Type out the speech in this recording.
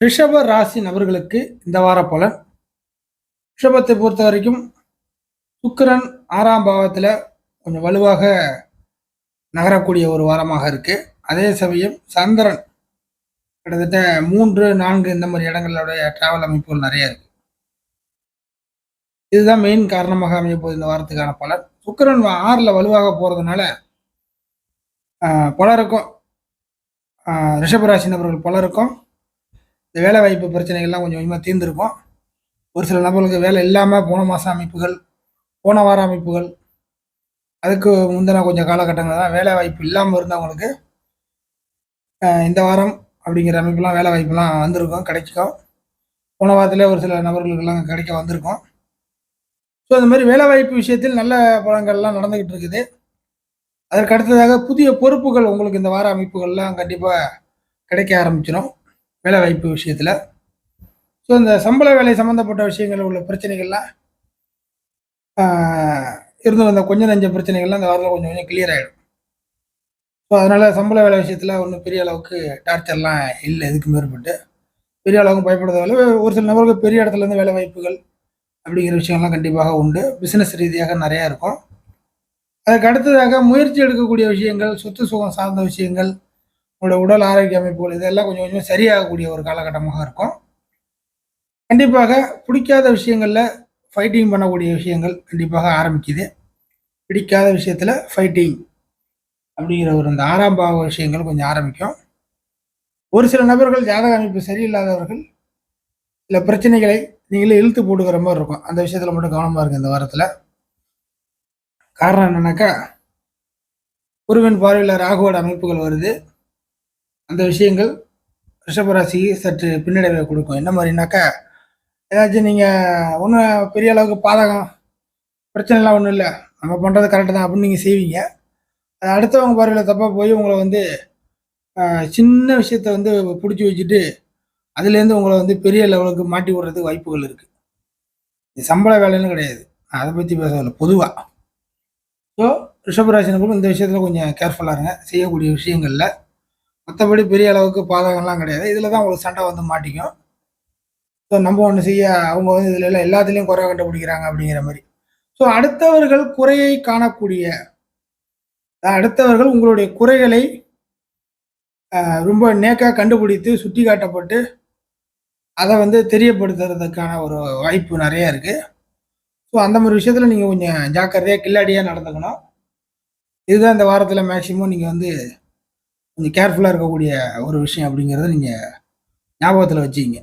ரிஷப ராசி நபர்களுக்கு இந்த வார பலன். ரிஷபத்தை பொறுத்த வரைக்கும் சுக்கிரன் ஆறாம் பாவத்தில் கொஞ்சம் வலுவாக நகரக்கூடிய ஒரு வாரமாக இருக்குது அதே சமயம் சந்திரன் கிட்டத்தட்ட மூன்று நான்கு இந்த மாதிரி இடங்களுடைய டிராவல் அமைப்புகள் நிறைய இருக்கு. இதுதான் மெயின் காரணமாக அமையப்போது இந்த வாரத்துக்கான பலன். சுக்கிரன் ஆறில் வலுவாக போகிறதுனால பலருக்கும் ரிஷபராசி நபர்கள் பலருக்கும் இந்த வேலை வாய்ப்பு பிரச்சனைகள்லாம் கொஞ்சம் கொஞ்சமாக தீர்ந்துருக்கும். ஒரு சில நபர்களுக்கு வேலை இல்லாமல் போன மாத அமைப்புகள் போன வார அமைப்புகள் அதுக்கு முந்தின கொஞ்சம் காலகட்டங்கள் தான் வேலை வாய்ப்பு இல்லாமல் இருந்தவங்களுக்கு இந்த வாரம் அப்படிங்கிற அமைப்புலாம் வேலை வாய்ப்புலாம் வந்திருக்கும் கிடைக்கும். போன வாரத்திலே ஒரு சில நபர்களுக்கெல்லாம் கிடைக்க வந்திருக்கும். ஸோ இந்த மாதிரி வேலை வாய்ப்பு விஷயத்தில் நல்ல பழங்கள்லாம் நடந்துக்கிட்டு இருக்குது. அதற்கு அடுத்ததாக புதிய பொறுப்புகள் உங்களுக்கு இந்த வார அமைப்புகள்லாம் கண்டிப்பாக கிடைக்க ஆரம்பிச்சிடும் வேலை வாய்ப்பு விஷயத்தில். ஸோ இந்த சம்பள வேலை சம்மந்தப்பட்ட விஷயங்கள் உள்ள பிரச்சனைகள்லாம் இருந்து வந்த கொஞ்சம் நஞ்ச பிரச்சனைகள்லாம் இந்த வாரத்தில் கொஞ்சம் கொஞ்சம் கிளியர் ஆகிடும் ஸோ அதனால் சம்பள வேலை விஷயத்தில் ஒன்றும் பெரிய அளவுக்கு டார்ச்சர்லாம் இல்லை இதுக்கு மேற்பட்டு. பெரிய அளவுக்கு பயப்படுறதால ஒரு சில நபர்கள் பெரிய இடத்துல இருந்து வேலை வாய்ப்புகள் அப்படிங்கிற விஷயம்லாம் கண்டிப்பாக உண்டு. பிஸ்னஸ் ரீதியாக நிறையா இருக்கும். அதுக்கு அடுத்ததாக முயற்சி எடுக்கக்கூடிய விஷயங்கள் சொத்து சுகம் சார்ந்த விஷயங்கள் உங்களோட உடல் ஆரோக்கிய அமைப்புகள் இதெல்லாம் கொஞ்சம் கொஞ்சம் சரியாகக்கூடிய ஒரு காலகட்டமாக இருக்கும். கண்டிப்பாக பிடிக்காத விஷயங்களில் ஃபைட்டிங் பண்ணக்கூடிய விஷயங்கள் கண்டிப்பாக ஆரம்பிக்குது. பிடிக்காத விஷயத்தில் ஃபைட்டிங் அப்படிங்கிற ஒரு இந்த ஆறாம் பாவ விஷயங்கள் கொஞ்சம் ஆரம்பிக்கும். ஒரு சில நபர்கள் ஜாதக அமைப்பு சரியில்லாதவர்கள் சில பிரச்சனைகளை நீங்களே இழுத்து போட்டுக்கிற மாதிரி இருக்கும். அந்த விஷயத்தில் மட்டும் கவனமாக இருக்குது இந்த வாரத்தில். காரணம் என்னன்னாக்கா குருவின் பார்வையில் ராகுவோட அமைப்புகள் வருது. அந்த விஷயங்கள் ரிஷபராசிக்கு சற்று பின்னடைவை கொடுக்கும். என்ன மாதிரினாக்கா ஏதாச்சும் நீங்கள் ஒன்றும் பெரிய அளவுக்கு பாதகம் பிரச்சனைலாம் ஒன்றும் இல்லை. நம்ம பண்ணுறது கரெக்டு தான் அப்படின்னு நீங்கள் செய்வீங்க. அது அடுத்தவங்க பார்வையில் தப்பாக போய் உங்களை வந்து சின்ன விஷயத்த வந்து பிடிச்சி வச்சுட்டு அதுலேருந்து உங்களை வந்து பெரிய லெவலுக்கு மாட்டி விடுறதுக்கு வாய்ப்புகள் இருக்குது இது சம்பள வேலைன்னு கிடையாது. நான் அதை பற்றி பேசவில்லை பொதுவாக ஸோ ரிஷபராசினுக்கும் இந்த விஷயத்தில் கொஞ்சம் கேர்ஃபுல்லாக இருங்க. செய்யக்கூடிய விஷயங்களில் மற்றபடி பெரிய அளவுக்கு பாதகம்லாம் கிடையாது. இதில் தான் உங்களுக்கு சண்டை வந்து மாட்டிக்கும். ஸோ நம்ம ஒன்று செய்ய அவங்க வந்து இதில் எல்லாம் எல்லாத்துலேயும் குறை கண்டுபிடிக்கிறாங்க அப்படிங்கிற மாதிரி. ஸோ அடுத்தவர்கள் குறையை காணக்கூடிய அடுத்தவர்கள் உங்களுடைய குறைகளை ரொம்ப நேக்காக கண்டுபிடித்து சுட்டி காட்டப்பட்டு அதை வந்து தெரியப்படுத்துறதுக்கான ஒரு வாய்ப்பு நிறைய இருக்குது ஸோ அந்த மாதிரி விஷயத்தில் நீங்கள் கொஞ்சம் ஜாக்கிரதையாக கில்லாடியாக நடந்துக்கணும். இதுதான் இந்த வாரத்தில் மேக்சிமம் நீங்கள் வந்து கொஞ்சம் கேர்ஃபுல்லாக இருக்கக்கூடிய ஒரு விஷயம் அப்படிங்கிறத நீங்கள் ஞாபகத்தில் வச்சுக்கிங்க.